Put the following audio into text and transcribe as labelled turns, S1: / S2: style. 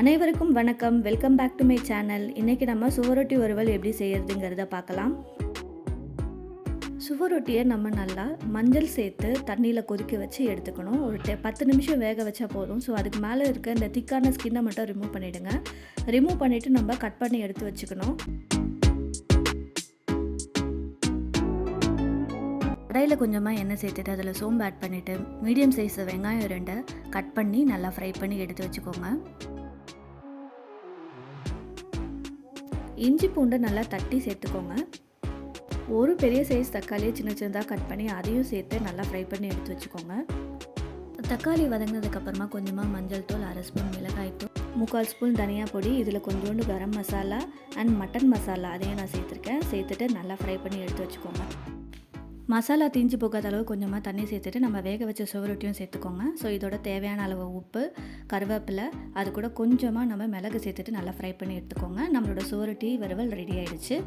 S1: அனைவருக்கும் வணக்கம். Welcome back to my channel இன்றைக்கி நம்ம சுவரொட்டி வறுவல் எப்படி செய்கிறதுங்கிறத பார்க்கலாம். சுவரொட்டியை நம்ம நல்லா மஞ்சள் சேர்த்து தண்ணியில் கொதிக்க வச்சு எடுத்துக்கணும். ஒரு டெ பத்து நிமிஷம் வேக வச்சா போதும். ஸோ அதுக்கு மேலே இருக்க இந்த திக்கான ஸ்கின்னை மட்டும் ரிமூவ் பண்ணிவிடுங்க ரிமூவ் பண்ணிவிட்டு நம்ம கட் பண்ணி எடுத்து வச்சுக்கணும். கடையில் கொஞ்சமாக எண்ணெய் சேர்த்துட்டு அதில் சோம்பு ஆட் பண்ணிவிட்டு மீடியம் சைஸ் வெங்காயம் ரெண்டை கட் பண்ணி நல்லா ஃப்ரை பண்ணி எடுத்து வச்சுக்கோங்க. இஞ்சி பூண்டை நல்லா தட்டி சேர்த்துக்கோங்க. ஒரு பெரிய சைஸ் தக்காளியை சின்ன சின்னதாக கட் பண்ணி அதையும் சேர்த்து நல்லா ஃப்ரை பண்ணி எடுத்து வச்சுக்கோங்க. தக்காளி வதங்கினதுக்கப்புறமா கொஞ்சமாக மஞ்சள் தூள் அரை ஸ்பூன் மிளகாய் தூள் முக்கால் ஸ்பூன் தனியா பொடி இதில் கொஞ்சோண்டு கரம் மசாலா அண்ட் மட்டன் மசாலா அதையும் நான் சேர்த்துருக்கேன். சேர்த்துட்டு நல்லா ஃப்ரை பண்ணி எடுத்து வச்சுக்கோங்க. மசாலா தீஞ்சு போகாத அளவு கொஞ்சமாக தண்ணி சேர்த்துட்டு நம்ம வேக வச்ச சுவரொட்டியும் சேர்த்துக்கோங்க. ஸோ இதோட தேவையான அளவு உப்பு கருவேப்பிலை அது கூட கொஞ்சமாக நம்ம மிளகு சேர்த்துட்டு நல்லா ஃப்ரை பண்ணி எடுத்துக்கோங்க. நம்மளோட சுவரொட்டி வறுவல் ரெடி ஆகிடுச்சு